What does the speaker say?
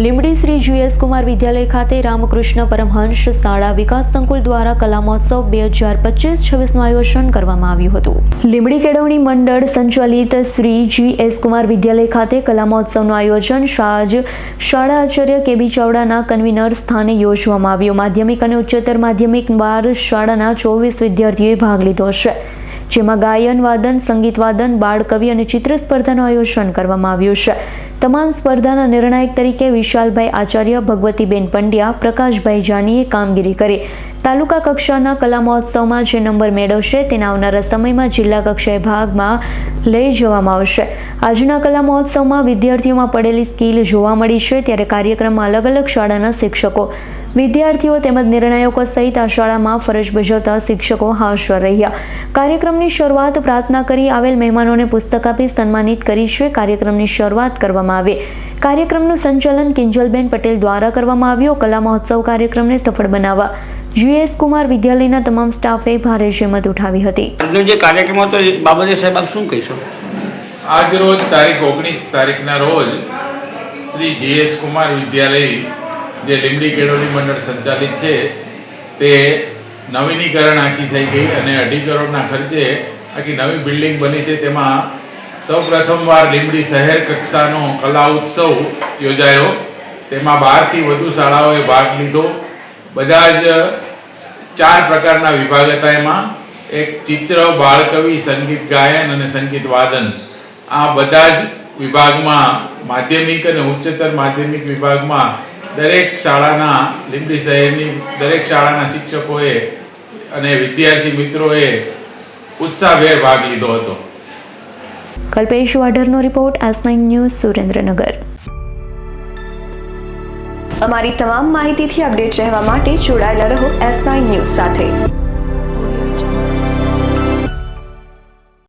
Limbdi Shri GS Kumar Vidyalaya ખાતે રામકૃષ્ણ પરમહંસ શાળા વિકાસ સંકુલ દ્વારા કલા મહોત્સવ બે હજાર પચીસ છવ્વીસનું આયોજન કરવામાં આવ્યું હતું. લીંબડી કેળવણી મંડળ સંચાલિત શ્રી જી એસ કુમાર વિદ્યાલય ખાતે કલા મહોત્સવનું આયોજન શાહજ શાળા આચાર્ય કેબી ચાવડાના કન્વીનર સ્થાને યોજવામાં આવ્યું. માધ્યમિક અને ઉચ્ચતર માધ્યમિક બાર શાળાના ચોવીસ વિદ્યાર્થીઓએ ભાગ લીધો છે જેમાં ગાયન, વાદન, સંગીત વાદન બાળકવિ અને ચિત્ર સ્પર્ધાનું આયોજન કરવામાં આવ્યું છે. તમામ સ્પર્ધાના નિર્ણાયક તરીકે વિશાલભાઈ આચાર્ય, ભગવતીબેન પંડ્યા, પ્રકાશભાઈ જાનીએ કામગીરી કરી. તાલુકા કક્ષાના કલા મહોત્સવમાં જે નંબર મેળવશે તેના આવનારા સમયમાં જિલ્લા કક્ષાએ ભાગમાં લઈ જવામાં આવશે. આજના કલા મહોત્સવમાં વિદ્યાર્થીઓમાં પડેલી સ્કિલ જોવા મળી છે, ત્યારે કાર્યક્રમમાં અલગ અલગ શાળાના શિક્ષકો વિદ્યાર્થીઓ તેમજ નિર્ણાયકો સહિત આ શાળામાં ફરજ બજાવતા શિક્ષકો હાજર રહ્યા. કાર્યક્રમની શરૂઆત પ્રાર્થના કરી આવેલ મહેમાનોને પુસ્તક આપી સન્માનિત કરી છે. કાર્યક્રમની શરૂઆત કરવામાં આવી. કાર્યક્રમનું સંચાલન કિંજલબેન પટેલ દ્વારા કરવામાં આવ્યું. કલા મહોત્સવ કાર્યક્રમને સફળ બનાવવા જીએસ કુમાર વિદ્યાલયના તમામ સ્ટાફે ભારે જહેમત ઉઠાવી હતી. આજનો જે કાર્યક્રમ હતો એ બાબતે સાહેબ આપ શું કહીશો? આજ રોજ તારીખ ઓગણીસ તારીખના રોજ શ્રી જીએસ કુમાર વિદ્યાલય જે લીમડી કેળવણી મંડળ સંચાલિત છે, તે નવીનીકરણ આખી થઈ ગઈ અને અઢી કરોડના ખર્ચે આખી નવી બિલ્ડિંગ બની છે. તેમાં સૌ પ્રથમવાર લીમડી શહેર કક્ષાનો કલા ઉત્સવ યોજાયો. તેમાં બારથી વધુ શાળાઓએ ભાગ લીધો. બધા જ ચાર પ્રકારના વિભાગ હતા એમાં. એક ચિત્ર, બાળકવિ, સંગીત ગાયન અને સંગીત વાદન. આ બધા જ વિભાગમાં માધ્યમિક અને ઉચ્ચતર માધ્યમિક વિભાગમાં દરેક શાળાના લીંબડી શહેરની દરેક શાળાના શિક્ષકોએ અને વિદ્યાર્થી મિત્રોએ ઉત્સાહભેર ભાગ લીધો હતો. કલ્પેશ વાઢરનો રિપોર્ટ નાઇન ન્યૂઝ સુરેન્દ્રનગર. અમારી તમામ માહિતીથી અપડેટ રહેવા માટે જોડાયેલા રહો એસ નાઇન ન્યૂઝ સાથે.